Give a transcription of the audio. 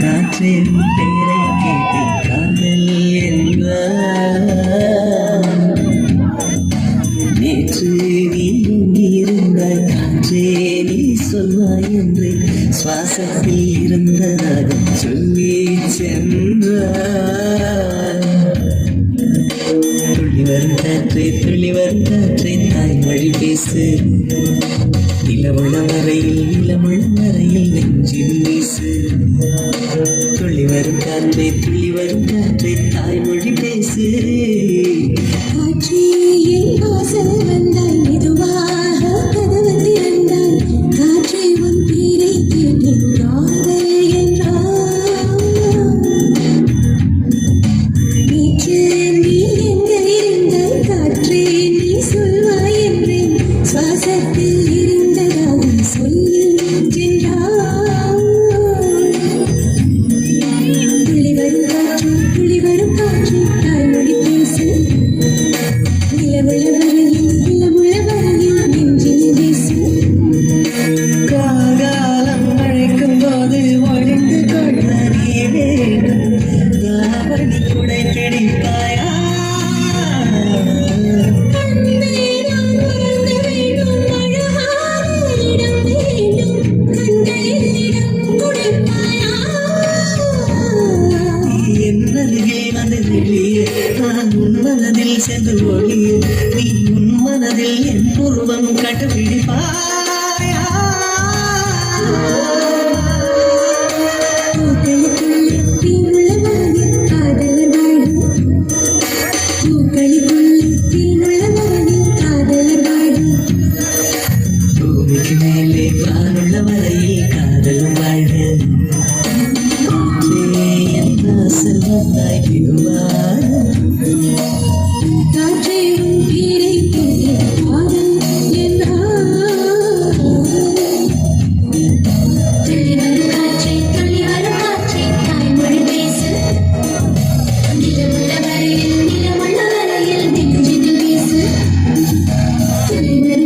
காற்றின் பேரை கேட்டேன். என்றே நீ சொல்லாய் என்று சுவாசத்தில் இருந்ததாக சொல்லி சென்றார் துளிவர் காற்றே துளிவர் காற்றே தாய் மொழி பேசு. நிலவுள வரையில் நிலமுள்ள வரையில் நெஞ்சில் வீசு. துளிவர் காற்றே துளிவர் காற்றே தாய்மொழி பேசு. it? ஒளியில் நீ உன் மனதில் என் உருவம் கண்டுபிடிப்பாயா? மேலே வானுள்ள வரையில் காதலும் வாழ்வு செல்வந்தாய் திருவாரா